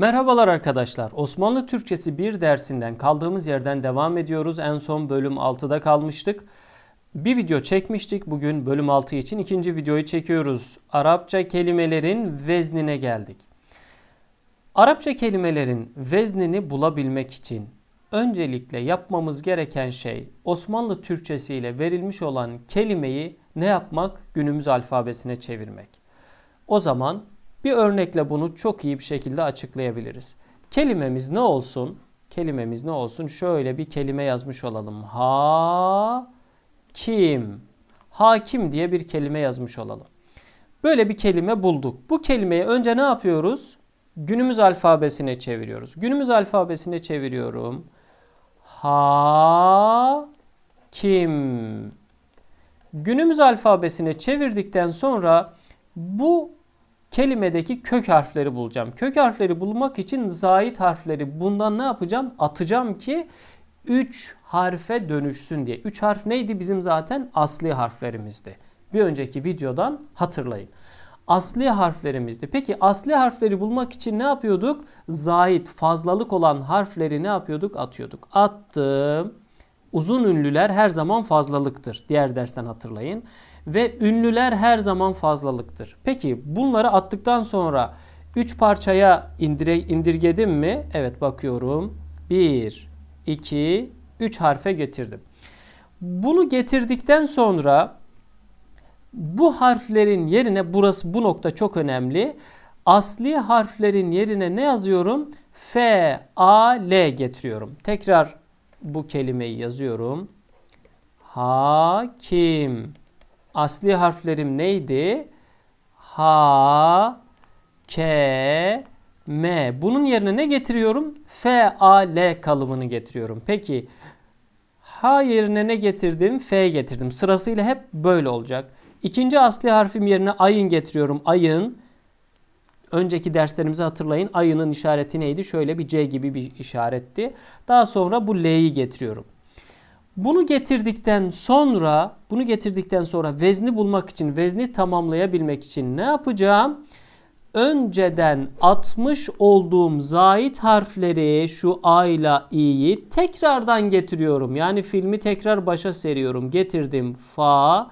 Merhabalar arkadaşlar. Osmanlı Türkçesi 1 dersinden kaldığımız yerden devam ediyoruz. En son bölüm 6'da kalmıştık. Bir video çekmiştik. Bugün bölüm 6 için ikinci videoyu çekiyoruz. Arapça kelimelerin veznine geldik. Arapça kelimelerin veznini bulabilmek için öncelikle yapmamız gereken şey Osmanlı Türkçesi ile verilmiş olan kelimeyi ne yapmak? Günümüz alfabesine çevirmek. O zaman bir örnekle bunu çok iyi bir şekilde açıklayabiliriz. Kelimemiz ne olsun? Kelimemiz ne olsun? Şöyle bir kelime yazmış olalım. Ha kim. Hakim diye bir kelime yazmış olalım. Böyle bir kelime bulduk. Bu kelimeyi önce ne yapıyoruz? Günümüz alfabesine çeviriyoruz. Günümüz alfabesine çeviriyorum. Ha kim. Günümüz alfabesine çevirdikten sonra bu kelimedeki kök harfleri bulacağım. Kök harfleri bulmak için zait harfleri bundan ne yapacağım? Atacağım ki 3 harfe dönüşsün diye. 3 harf neydi? Bizim zaten asli harflerimizdi. Bir önceki videodan hatırlayın. Asli harflerimizdi. Peki asli harfleri bulmak için ne yapıyorduk? Zait, fazlalık olan harfleri ne yapıyorduk? Atıyorduk. Attım. Uzun ünlüler her zaman fazlalıktır. Diğer dersten hatırlayın ve ünlüler her zaman fazlalıktır. Peki bunları attıktan sonra 3 parçaya indire, indirgedim mi? Evet bakıyorum. 1, 2, 3 harfe getirdim. Bunu getirdikten sonra bu harflerin yerine burası bu nokta çok önemli. Asli harflerin yerine ne yazıyorum? F, A, L getiriyorum. Tekrar bu kelimeyi yazıyorum. Hakim. Asli harflerim neydi? Ha, K, M. Bunun yerine ne getiriyorum? F, A, L kalıbını getiriyorum. Peki H yerine ne getirdim? F getirdim. Sırasıyla hep böyle olacak. İkinci asli harfim yerine ayın getiriyorum. Ayın. Önceki derslerimizi hatırlayın. Ayının işareti neydi? Şöyle bir C gibi bir işaretti. Daha sonra bu L'yi getiriyorum. Bunu getirdikten sonra, bunu getirdikten sonra vezni bulmak için, vezni tamamlayabilmek için ne yapacağım? Önceden atmış olduğum zait harfleri şu A ile i'yi tekrardan getiriyorum. Yani filmi tekrar başa seriyorum. Getirdim fa,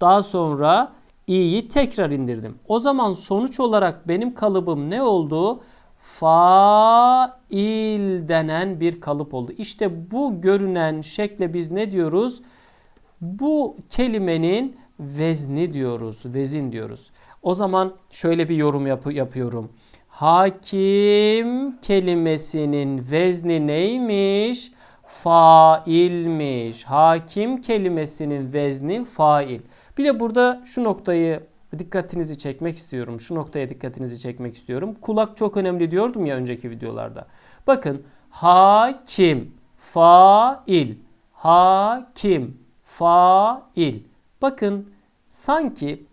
daha sonra i'yi tekrar indirdim. O zaman sonuç olarak benim kalıbım ne oldu? Fail denen bir kalıp oldu. İşte bu görünen şekle biz ne diyoruz? Bu kelimenin vezni diyoruz, vezin diyoruz. O zaman şöyle bir yorum yap- yapıyorum. Hakim kelimesinin vezni neymiş? Failmiş. Hakim kelimesinin vezni fail. Bir de burada şu noktayı dikkatinizi çekmek istiyorum. Şu noktaya dikkatinizi çekmek istiyorum. Kulak çok önemli diyordum ya önceki videolarda. Bakın hakim, fail, hakim, fail. Bakın sanki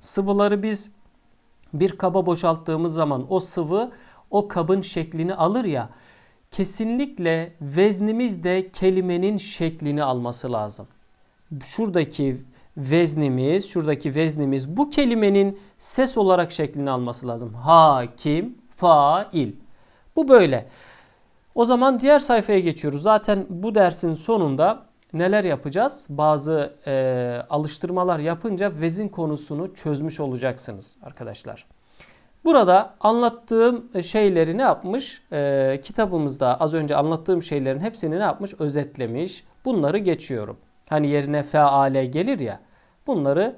sıvıları biz bir kaba boşalttığımız zaman o sıvı o kabın şeklini alır ya. Kesinlikle veznimiz de kelimenin şeklini alması lazım. Şuradaki veznimiz, şuradaki veznimiz bu kelimenin ses olarak şeklini alması lazım. Hakim, fail. Bu böyle. O zaman diğer sayfaya geçiyoruz. Zaten bu dersin sonunda neler yapacağız? Bazı e, alıştırmalar yapınca vezin konusunu çözmüş olacaksınız arkadaşlar. Burada anlattığım şeyleri ne yapmış? E, kitabımızda az önce anlattığım şeylerin hepsini ne yapmış? Özetlemiş. Bunları geçiyorum. Hani yerine faale gelir ya. Bunları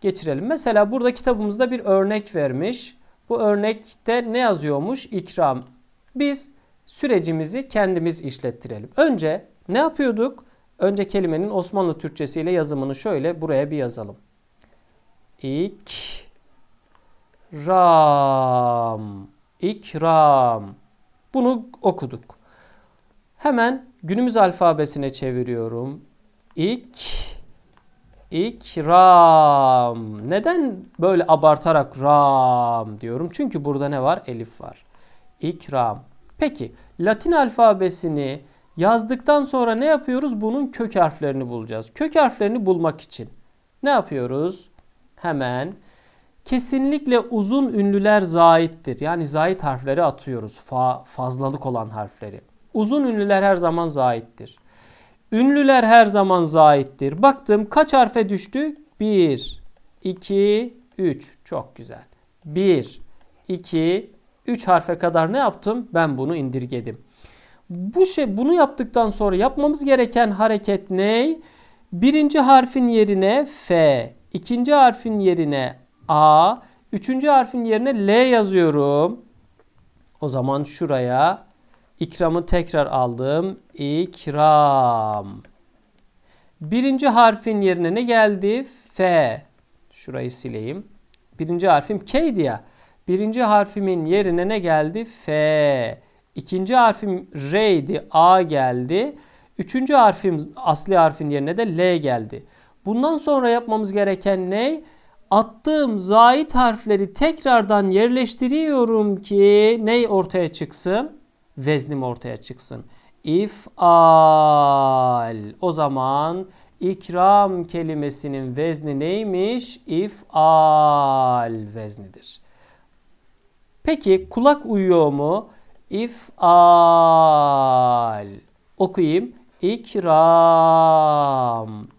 geçirelim. Mesela burada kitabımızda bir örnek vermiş. Bu örnekte ne yazıyormuş? İkram. Biz sürecimizi kendimiz işlettirelim. Önce ne yapıyorduk? Önce kelimenin Osmanlı Türkçesi ile yazımını şöyle buraya bir yazalım. İkram. İkram. Bunu okuduk. Hemen günümüz alfabesine çeviriyorum. İk İkram. Neden böyle abartarak ram diyorum? Çünkü burada ne var? Elif var. İkram. Peki Latin alfabesini yazdıktan sonra ne yapıyoruz? Bunun kök harflerini bulacağız. Kök harflerini bulmak için ne yapıyoruz? Hemen Kesinlikle uzun ünlüler zaittir. Yani zait harfleri atıyoruz. Fa, fazlalık olan harfleri. Uzun ünlüler her zaman zaittir. Ünlüler her zaman zaittir. Baktım kaç harfe düştü? 1, 2, 3. Çok güzel. 1, 2, 3 harfe kadar ne yaptım? Ben bunu indirgedim. Bu şey bunu yaptıktan sonra yapmamız gereken hareket ne? Birinci harfin yerine F, ikinci harfin yerine A, üçüncü harfin yerine L yazıyorum. O zaman şuraya ikramı tekrar aldım. İkram. Birinci harfin yerine ne geldi? F. Şurayı sileyim. Birinci harfim K'ydi ya. Birinci harfimin yerine ne geldi? F. İkinci harfim R'ydi. A geldi. Üçüncü harfim asli harfin yerine de L geldi. Bundan sonra yapmamız gereken ne? Attığım zait harfleri tekrardan yerleştiriyorum ki ne ortaya çıksın? Veznim ortaya çıksın. İf'al. O zaman ikram kelimesinin vezni neymiş? İf'al veznidir. Peki kulak uyuyor mu? İf'al. Okuyayım. İkram,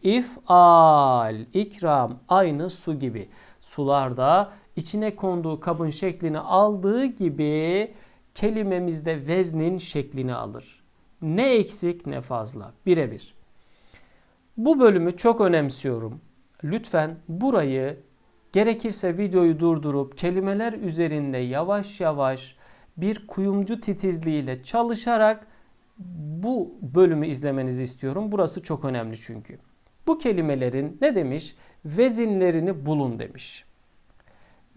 if'al, ikram aynı su gibi. Sularda içine konduğu kabın şeklini aldığı gibi kelimemizde veznin şeklini alır. Ne eksik ne fazla. Birebir. Bu bölümü çok önemsiyorum. Lütfen burayı gerekirse videoyu durdurup kelimeler üzerinde yavaş yavaş bir kuyumcu titizliğiyle çalışarak bu bölümü izlemenizi istiyorum. Burası çok önemli çünkü. Bu kelimelerin ne demiş? Vezinlerini bulun demiş.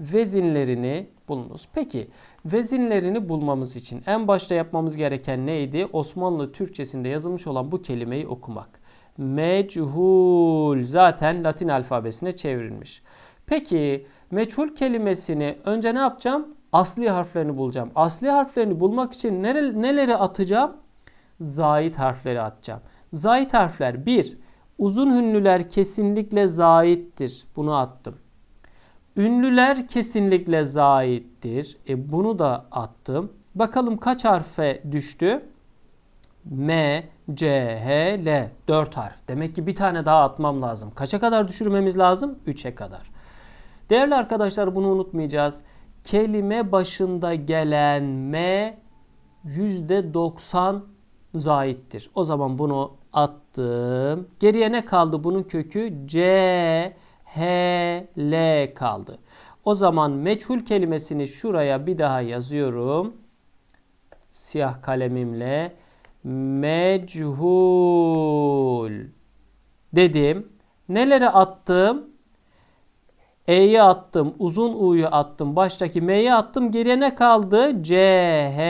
Vezinlerini bulunuz. Peki vezinlerini bulmamız için en başta yapmamız gereken neydi? Osmanlı Türkçesinde yazılmış olan bu kelimeyi okumak. Mechul zaten Latin alfabesine çevrilmiş. Peki meçhul kelimesini önce ne yapacağım? Asli harflerini bulacağım. Asli harflerini bulmak için neleri atacağım? zait harfleri atacağım. Zait harfler 1. Uzun hünlüler kesinlikle zaittir. Bunu attım. Ünlüler kesinlikle zaittir. E bunu da attım. Bakalım kaç harfe düştü? M, C, H, L. 4 harf. Demek ki bir tane daha atmam lazım. Kaça kadar düşürmemiz lazım? 3'e kadar. Değerli arkadaşlar bunu unutmayacağız. Kelime başında gelen M %90 zaittir. O zaman bunu attım. Geriye ne kaldı? Bunun kökü C, H, L kaldı. O zaman meçhul kelimesini şuraya bir daha yazıyorum. Siyah kalemimle. Mechul dedim. Neleri attım? E'yi attım, uzun U'yu attım, baştaki M'yi attım. Geriye ne kaldı? C, H,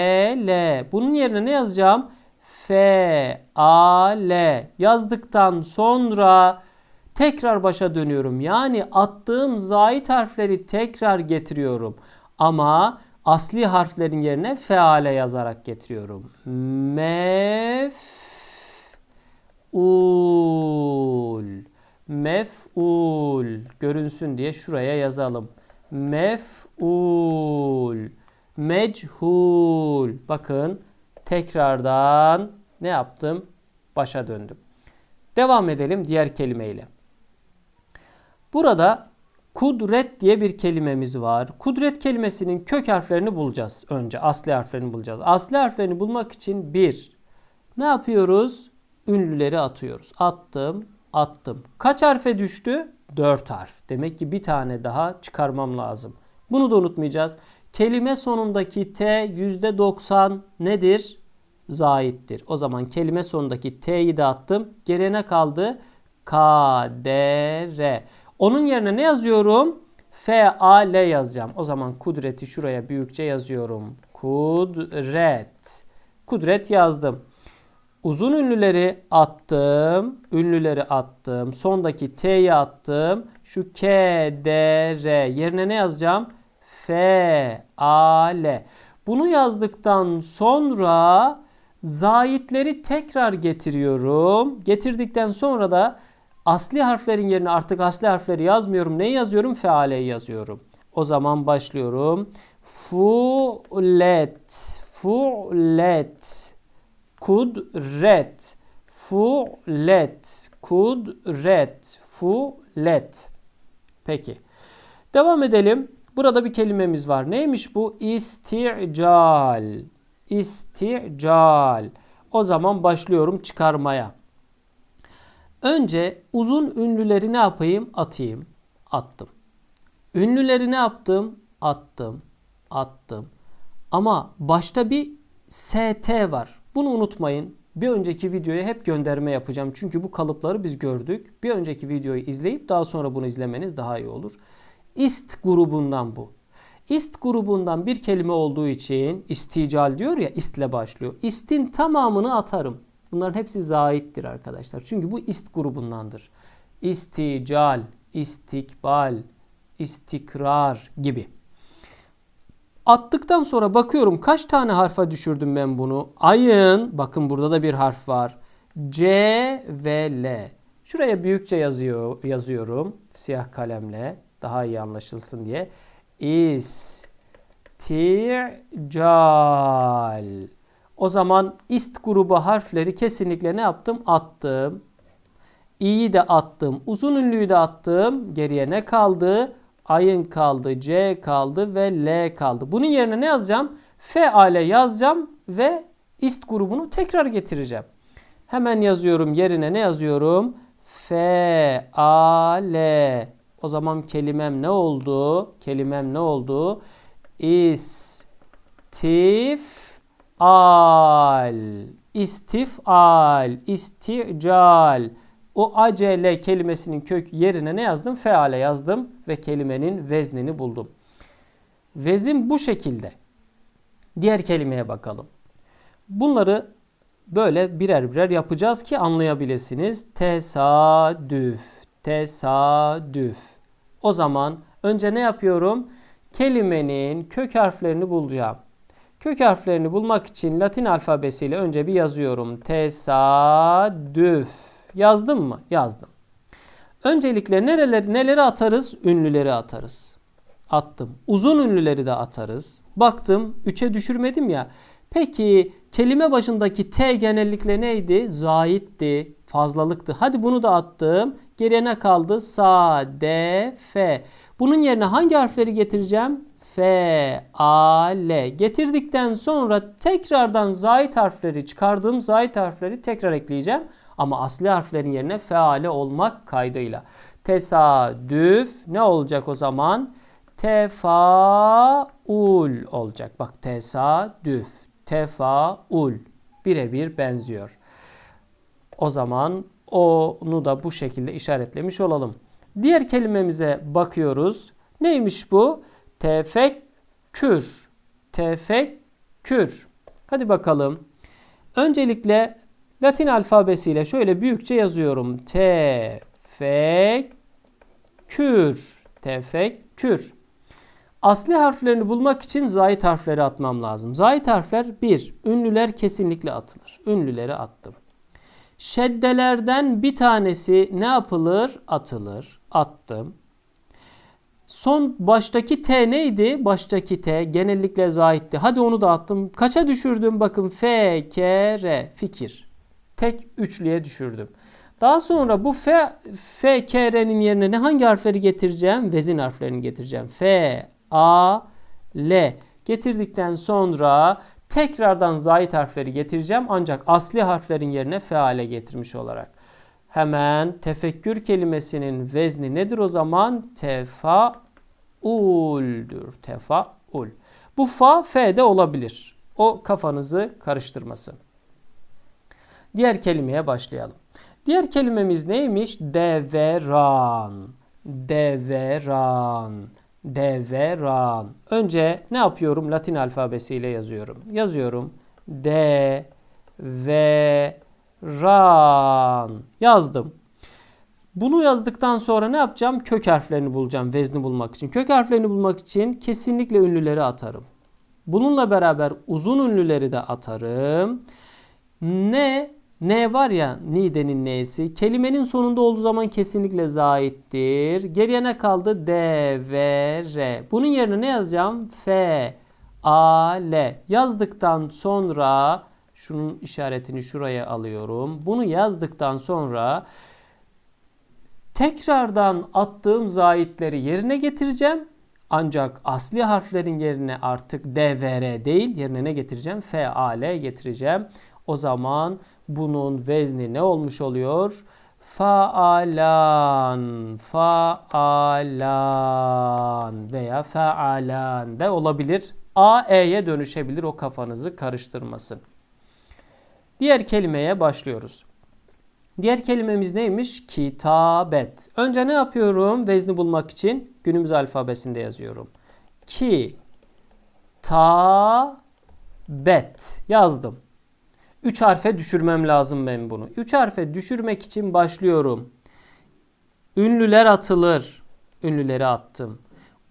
L. Bunun yerine ne yazacağım? F, A, L yazdıktan sonra tekrar başa dönüyorum. Yani attığım zait harfleri tekrar getiriyorum. Ama asli harflerin yerine feale yazarak getiriyorum. Mef ul mef'ul görünsün diye şuraya yazalım. Mef'ul mechul bakın tekrardan ne yaptım? Başa döndüm. Devam edelim diğer kelimeyle. Burada kudret diye bir kelimemiz var. Kudret kelimesinin kök harflerini bulacağız önce. Asli harflerini bulacağız. Asli harflerini bulmak için bir ne yapıyoruz? Ünlüleri atıyoruz. Attım, attım. Kaç harfe düştü? 4 harf. Demek ki bir tane daha çıkarmam lazım. Bunu da unutmayacağız. Kelime sonundaki T %90 nedir? zaittir. O zaman kelime sonundaki T'yi de attım. Geriye ne kaldı? Kadere. Onun yerine ne yazıyorum? F, A, L yazacağım. O zaman kudreti şuraya büyükçe yazıyorum. Kudret. Kudret yazdım. Uzun ünlüleri attım. Ünlüleri attım. Sondaki T'yi attım. Şu K, D, R yerine ne yazacağım? F, A, L. Bunu yazdıktan sonra Zayitleri tekrar getiriyorum. Getirdikten sonra da asli harflerin yerine artık asli harfleri yazmıyorum. Neyi yazıyorum? Fealeyi yazıyorum. O zaman başlıyorum. Fulet, fulet, kudret, fulet, kudret, fulet. Peki. Devam edelim. Burada bir kelimemiz var. Neymiş bu? İstical. İstical. O zaman başlıyorum çıkarmaya. Önce uzun ünlüleri ne yapayım? Atayım. Attım. Ünlüleri ne yaptım? Attım. Attım. Ama başta bir ST var. Bunu unutmayın. Bir önceki videoya hep gönderme yapacağım. Çünkü bu kalıpları biz gördük. Bir önceki videoyu izleyip daha sonra bunu izlemeniz daha iyi olur. İst grubundan bu. İst grubundan bir kelime olduğu için istical diyor ya istle başlıyor. İstin tamamını atarım. Bunların hepsi zaittir arkadaşlar. Çünkü bu ist grubundandır. İstical, istikbal, istikrar gibi. Attıktan sonra bakıyorum kaç tane harfa düşürdüm ben bunu. Ayın, bakın burada da bir harf var. C ve L. Şuraya büyükçe yazıyor, yazıyorum siyah kalemle daha iyi anlaşılsın diye. İstical. O zaman ist grubu harfleri kesinlikle ne yaptım? Attım. İ'yi de attım. Uzun ünlüyü de attım. Geriye ne kaldı? Ayın kaldı, C kaldı ve L kaldı. Bunun yerine ne yazacağım? Feale yazacağım ve ist grubunu tekrar getireceğim. Hemen yazıyorum yerine ne yazıyorum? Feale. O zaman kelimem ne oldu? Kelimem ne oldu? İstifal. İstifal. İstical. O acele kelimesinin kök yerine ne yazdım? Feale yazdım ve kelimenin veznini buldum. Vezin bu şekilde. Diğer kelimeye bakalım. Bunları böyle birer birer yapacağız ki anlayabilirsiniz. Tesadüf, tesadüf. O zaman önce ne yapıyorum? Kelimenin kök harflerini bulacağım. Kök harflerini bulmak için Latin alfabesiyle önce bir yazıyorum. Tesadüf. Yazdım mı? Yazdım. Öncelikle nereleri, neleri atarız? Ünlüleri atarız. Attım. Uzun ünlüleri de atarız. Baktım 3'e düşürmedim ya. Peki kelime başındaki T genellikle neydi? Zaitti, fazlalıktı. Hadi bunu da attım. Geriye ne kaldı? Sa, D, F. Bunun yerine hangi harfleri getireceğim? F, A, L. Getirdikten sonra tekrardan zait harfleri çıkardığım zait harfleri tekrar ekleyeceğim. Ama asli harflerin yerine feale olmak kaydıyla. Tesadüf ne olacak o zaman? Tefaul olacak. Bak tesadüf, tefaul birebir benziyor. O zaman onu da bu şekilde işaretlemiş olalım. Diğer kelimemize bakıyoruz. Neymiş bu? Tefekkür. Tefekkür. Hadi bakalım. Öncelikle Latin alfabesiyle şöyle büyükçe yazıyorum. Tefekkür. Tefekkür. Asli harflerini bulmak için zayit harfleri atmam lazım. Zayit harfler 1. Ünlüler kesinlikle atılır. Ünlüleri attım. Şeddelerden bir tanesi ne yapılır? Atılır. Attım. Son baştaki T neydi? Baştaki T genellikle zaitti. Hadi onu da attım. Kaça düşürdüm? Bakın F, K, R. Fikir. Tek üçlüye düşürdüm. Daha sonra bu F, F, K, R'nin yerine ne hangi harfleri getireceğim? Vezin harflerini getireceğim. F, A, L. Getirdikten sonra tekrardan zayit harfleri getireceğim. Ancak asli harflerin yerine feale getirmiş olarak. Hemen tefekkür kelimesinin vezni nedir o zaman? Tefauldür. Tefaul. Bu fa f de olabilir. O kafanızı karıştırmasın. Diğer kelimeye başlayalım. Diğer kelimemiz neymiş? Deveran. Deveran. Deveran. Önce ne yapıyorum? Latin alfabesiyle yazıyorum. Yazıyorum. D ve ran. Yazdım. Bunu yazdıktan sonra ne yapacağım? Kök harflerini bulacağım vezni bulmak için. Kök harflerini bulmak için kesinlikle ünlüleri atarım. Bununla beraber uzun ünlüleri de atarım. Ne N var ya Nide'nin N'si. Kelimenin sonunda olduğu zaman kesinlikle zaittir. Geriye ne kaldı? D, V, R. Bunun yerine ne yazacağım? F, A, L. Yazdıktan sonra şunun işaretini şuraya alıyorum. Bunu yazdıktan sonra tekrardan attığım zaitleri yerine getireceğim. Ancak asli harflerin yerine artık D, V, R değil yerine ne getireceğim? F, A, L getireceğim. O zaman bunun vezni ne olmuş oluyor? Faalan, faalan veya faalan de olabilir. A, E'ye dönüşebilir o kafanızı karıştırmasın. Diğer kelimeye başlıyoruz. Diğer kelimemiz neymiş? Kitabet. Önce ne yapıyorum vezni bulmak için? Günümüz alfabesinde yazıyorum. Ki, ta, bet yazdım. 3 harfe düşürmem lazım ben bunu. 3 harfe düşürmek için başlıyorum. Ünlüler atılır. Ünlüleri attım.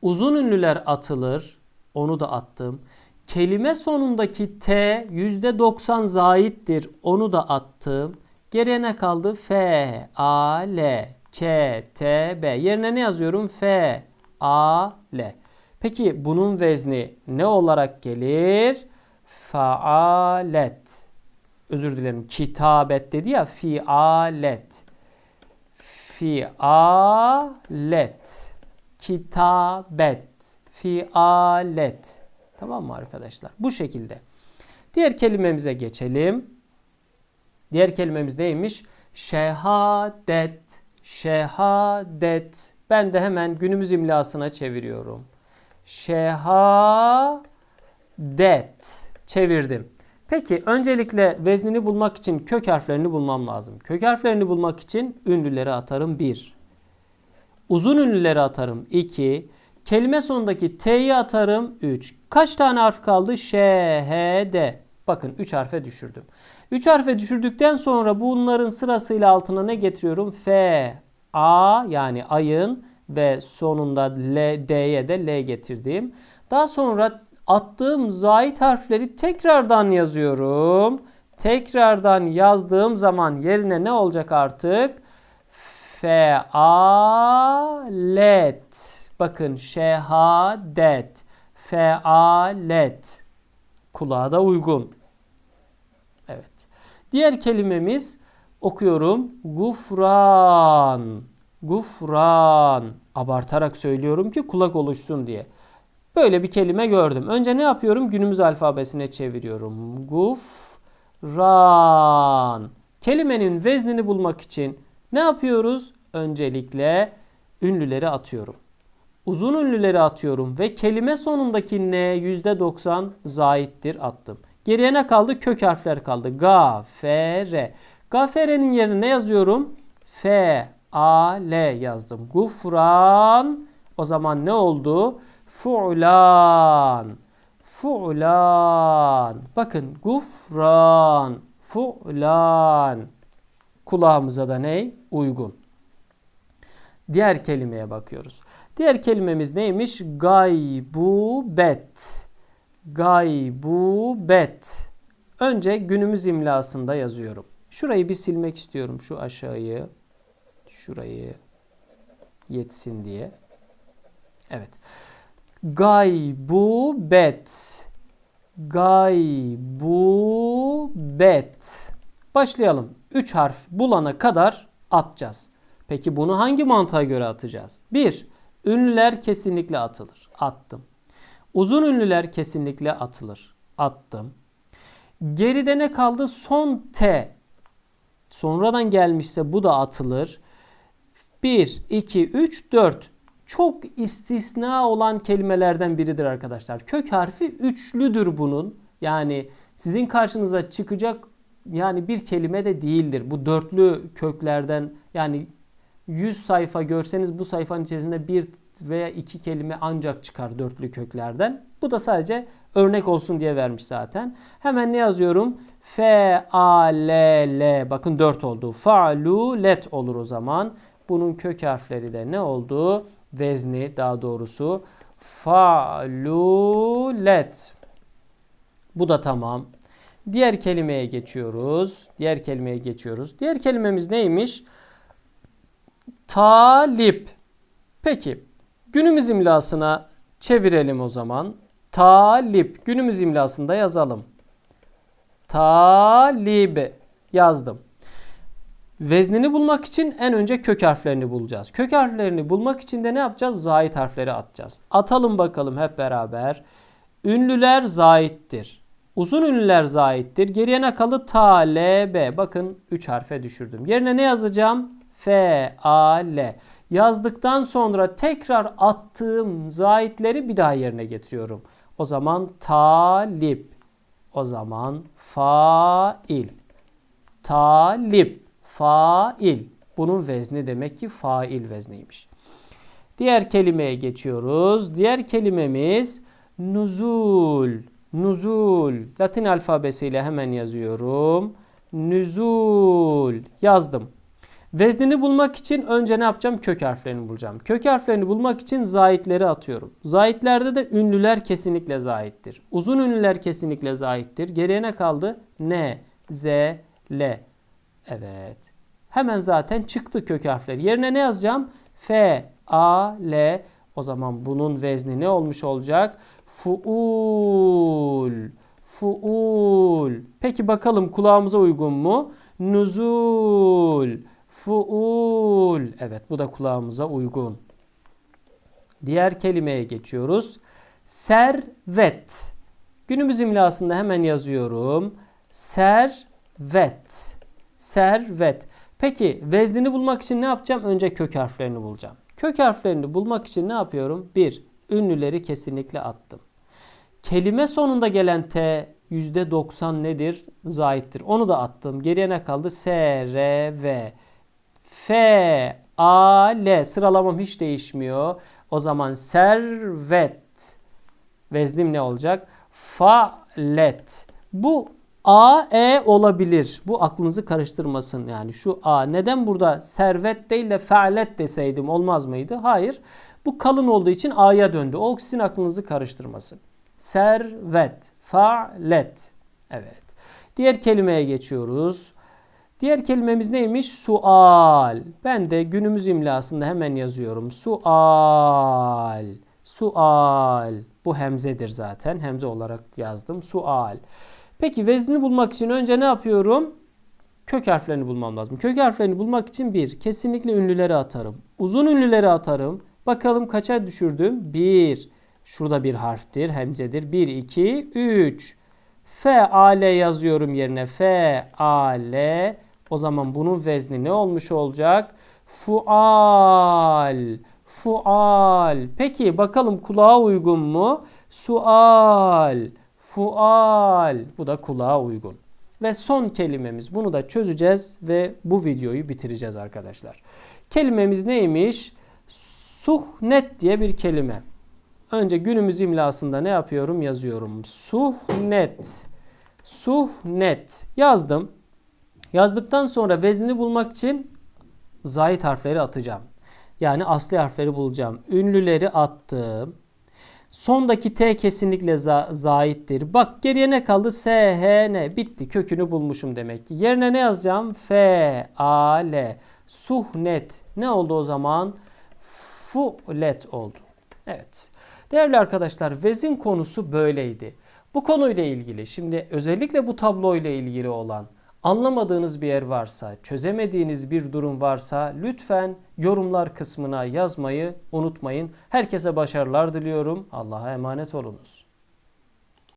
Uzun ünlüler atılır. Onu da attım. Kelime sonundaki T %90 zaittir. Onu da attım. Geriye ne kaldı? F, A, L, K, T, B. Yerine ne yazıyorum? F, A, L. Peki bunun vezni ne olarak gelir? Faalet. Özür dilerim. Kitabet dedi ya. Fialet. Fialet. Kitabet. Fialet. Tamam mı arkadaşlar? Bu şekilde. Diğer kelimemize geçelim. Diğer kelimemiz neymiş? Şehadet. Şehadet. Ben de hemen günümüz imlasına çeviriyorum. Şehadet. Çevirdim. Peki öncelikle veznini bulmak için kök harflerini bulmam lazım. Kök harflerini bulmak için ünlüleri atarım 1. Uzun ünlüleri atarım 2. Kelime sonundaki T'yi atarım 3. Kaç tane harf kaldı? Ş, H, D. Bakın 3 harfe düşürdüm. 3 harfe düşürdükten sonra bunların sırasıyla altına ne getiriyorum? F, A yani ayın ve sonunda L, D'ye de L getirdim. Daha sonra attığım zait harfleri tekrardan yazıyorum. Tekrardan yazdığım zaman yerine ne olacak artık? Fealet. Bakın şehadet. Fealet. Kulağa da uygun. Diğer kelimemiz okuyorum. Gufran. Gufran. Abartarak söylüyorum ki kulak oluşsun diye. Böyle bir kelime gördüm. Önce ne yapıyorum? Günümüz alfabesine çeviriyorum. Gufran. Kelimenin veznini bulmak için ne yapıyoruz? Öncelikle ünlüleri atıyorum. Uzun ünlüleri atıyorum ve kelime sonundaki N %90 zaittir attım. Geriye ne kaldı? Kök harfler kaldı. Ga, F, R. Ga, F, R'nin yerine ne yazıyorum? F, A, L yazdım. Gufran. O zaman ne oldu? Fu'lan. Fu'lan. Bakın gufran. Fu'lan. Kulağımıza da ne? Uygun. Diğer kelimeye bakıyoruz. Diğer kelimemiz neymiş? Gaybubet. Gaybubet. Önce günümüz imlasında yazıyorum. Şurayı bir silmek istiyorum. Şu aşağıyı. Şurayı yetsin diye. Evet. Gaybubet. Gaybubet. Başlayalım. 3 harf bulana kadar atacağız. Peki bunu hangi mantığa göre atacağız? 1. Ünlüler kesinlikle atılır. Attım. Uzun ünlüler kesinlikle atılır. Attım. Geride ne kaldı? Son T. Sonradan gelmişse bu da atılır. 1, 2, 3, 4 çok istisna olan kelimelerden biridir arkadaşlar. Kök harfi üçlüdür bunun. Yani sizin karşınıza çıkacak yani bir kelime de değildir. Bu dörtlü köklerden yani 100 sayfa görseniz bu sayfanın içerisinde bir veya iki kelime ancak çıkar dörtlü köklerden. Bu da sadece örnek olsun diye vermiş zaten. Hemen ne yazıyorum? F, A, L, L. Bakın 4 oldu. Fa'lu, let olur o zaman. Bunun kök harfleri de ne oldu? Vezni daha doğrusu. Fa'lulet. Bu da tamam. Diğer kelimeye geçiyoruz. Diğer kelimeye geçiyoruz. Diğer kelimemiz neymiş? Talip. Peki günümüz imlasına çevirelim o zaman. Talip. Günümüz imlasında yazalım. Talib yazdım. Veznini bulmak için en önce kök harflerini bulacağız. Kök harflerini bulmak için de ne yapacağız? Zait harfleri atacağız. Atalım bakalım hep beraber. Ünlüler zaittir. Uzun ünlüler zaittir. Geriye ne kaldı? Ta, L, B. Bakın 3 harfe düşürdüm. Yerine ne yazacağım? F, A, L. Yazdıktan sonra tekrar attığım zaitleri bir daha yerine getiriyorum. O zaman talip. O zaman fail. Talip. Fail. Bunun vezni demek ki fail vezniymiş. Diğer kelimeye geçiyoruz. Diğer kelimemiz nuzul. Nuzul. Latin alfabesiyle hemen yazıyorum. Nüzul. Yazdım. Veznini bulmak için önce ne yapacağım? Kök harflerini bulacağım. Kök harflerini bulmak için zaitleri atıyorum. Zaitlerde de ünlüler kesinlikle zaittir. Uzun ünlüler kesinlikle zaittir. Geriye ne kaldı? N, Z, L. Evet. Hemen zaten çıktı kök harfleri. Yerine ne yazacağım? F, A, L. O zaman bunun vezni ne olmuş olacak? Fuul. Fuul. Peki bakalım kulağımıza uygun mu? Nuzul. Fuul. Evet bu da kulağımıza uygun. Diğer kelimeye geçiyoruz. Servet. Günümüz imlasında hemen yazıyorum. Servet. Servet. Peki veznini bulmak için ne yapacağım? Önce kök harflerini bulacağım. Kök harflerini bulmak için ne yapıyorum? 1. Ünlüleri kesinlikle attım. Kelime sonunda gelen T %90 nedir? Zaittir. Onu da attım. Geriye ne kaldı? S, R, V. F, A, L. Sıralamam hiç değişmiyor. O zaman servet. Veznim ne olacak? Falet. Bu A, E olabilir. Bu aklınızı karıştırmasın. Yani şu A. Neden burada servet değil de fealet deseydim olmaz mıydı? Hayır. Bu kalın olduğu için A'ya döndü. O sizin aklınızı karıştırmasın. Servet. Fa'let. Evet. Diğer kelimeye geçiyoruz. Diğer kelimemiz neymiş? Sual. Ben de günümüz imlasında hemen yazıyorum. Sual. Sual. Bu hemzedir zaten. Hemze olarak yazdım. Sual. Peki veznini bulmak için önce ne yapıyorum? Kök harflerini bulmam lazım. Kök harflerini bulmak için bir, kesinlikle ünlüleri atarım. Uzun ünlüleri atarım. Bakalım kaça düşürdüm? Bir. Şurada bir harftir, hemzedir. 1, 2, 3. F, A, L yazıyorum yerine. F, A, L. O zaman bunun vezni ne olmuş olacak? Fual. Fual. Peki bakalım kulağa uygun mu? Sual. Fual. Bu da kulağa uygun. Ve son kelimemiz. Bunu da çözeceğiz ve bu videoyu bitireceğiz arkadaşlar. Kelimemiz neymiş? Suhnet diye bir kelime. Önce günümüz imlasında ne yapıyorum? Yazıyorum. Suhnet. Suhnet. Yazdım. Yazdıktan sonra veznini bulmak için zayit harfleri atacağım. Yani asli harfleri bulacağım. Ünlüleri attım. Sondaki T kesinlikle za zaittir. Bak geriye ne kaldı? S, H, N. Bitti. Kökünü bulmuşum demek ki. Yerine ne yazacağım? F, A, L. Suhnet. Ne oldu o zaman? Fulet oldu. Evet. Değerli arkadaşlar vezin konusu böyleydi. Bu konuyla ilgili şimdi özellikle bu tablo ile ilgili olan anlamadığınız bir yer varsa, çözemediğiniz bir durum varsa lütfen yorumlar kısmına yazmayı unutmayın. Herkese başarılar diliyorum. Allah'a emanet olunuz.